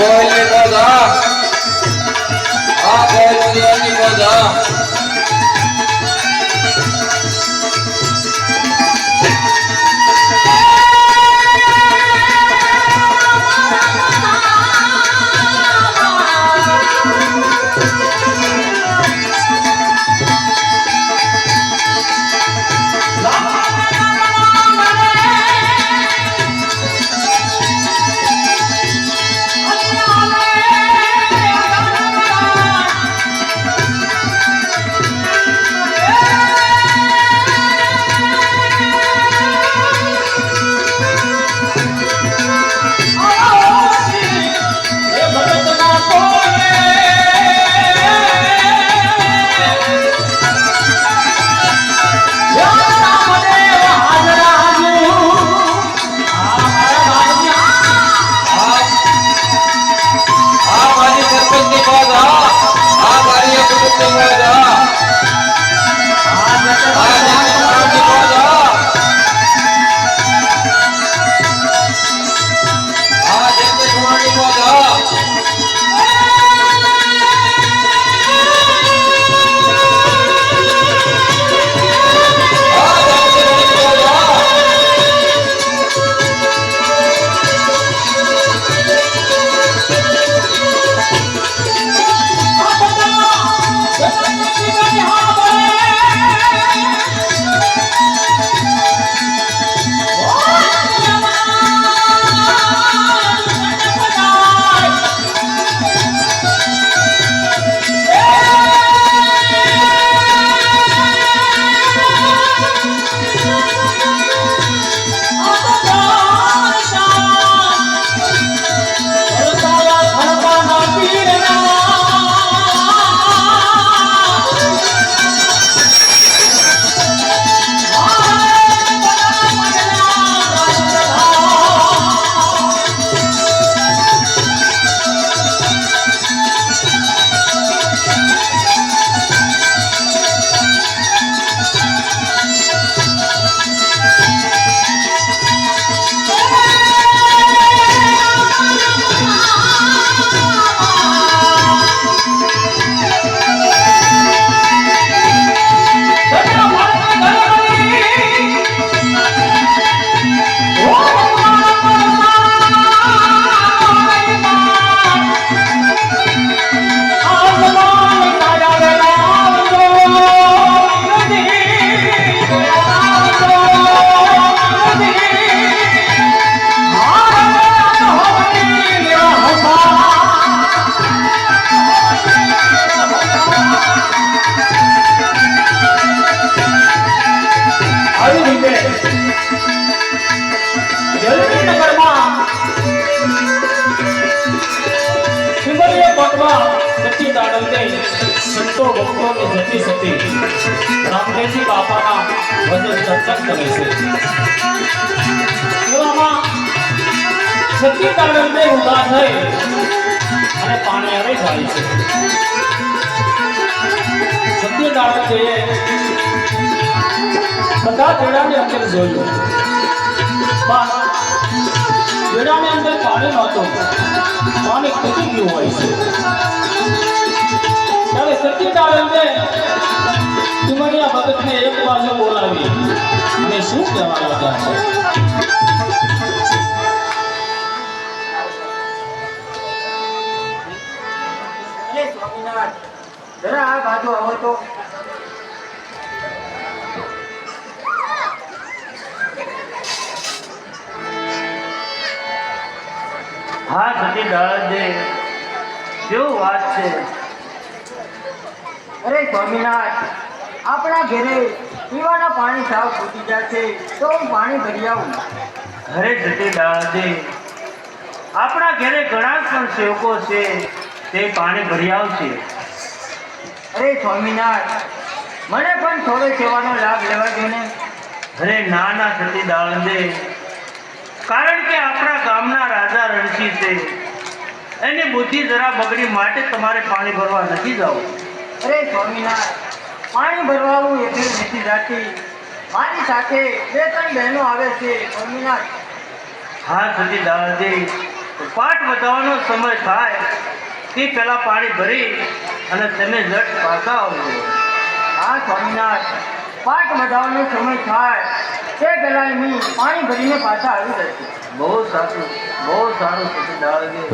બોલ બધા હા બોલ બધા મારી સતી સંતો ભક્તોને જતી સતી બાપાના ભજન સત્સંગ કરે છે. એવામાં સતી તાળવતે ઊભા થઈ અને પાણી આવે જાય છે. સતી તાળવતે બધા પેડાની અંદર જોયું. પણ પેડાની અંદર પાણી નહોતું. પાણી ખૂટી ગયું હોય છે. ત્યારે સત્યનારાયણને તુમરિયા ભગતને એક બાજુ બોલાવી. અને શું કહેવા લાગ્યા છે જરા આ બાજુ આવો હા સતી દાદે કેવું વાત છે. અરે સ્વામિનાથ આપણા ઘરે પીવાના પાણી સાવ ખૂટી જાય છે તો હું પાણી ભરી આવું. ઘરે સતી દાદે આપણા ઘરે ઘણા પણ સેવકો છે તે પાણી ભરી આવશે. અરે સ્વામિનાથ મને પણ થોડો સેવાનો લાભ લેવા દો ને. અરે ના ના સતી દાદે કારણ કે આપણા ગામના રાજા રણજી છે એની બુદ્ધિ જરા બગડી માટે તમારે પાણી ભરવા નથી જવું. અરે સ્વામિનારાયણ પાણી ભરવાવું એટલી નથી જાતી. મારી સાથે બે ત્રણ બહેનો આવે છે સ્વામિનારાયણ. હા સતી દાદાજી. પાઠ બતાવવાનો સમય થાય તે પહેલાં પાણી ભરી અને તમે જટ પાછા આવજો. હા સ્વામિનાથ પાઠ બતાવવાનો સમય થાય તે પહેલાં એમની પાણી ભરીને પાછા આવી જશે. બહુ સારું બહુ સારું સતીદાળજી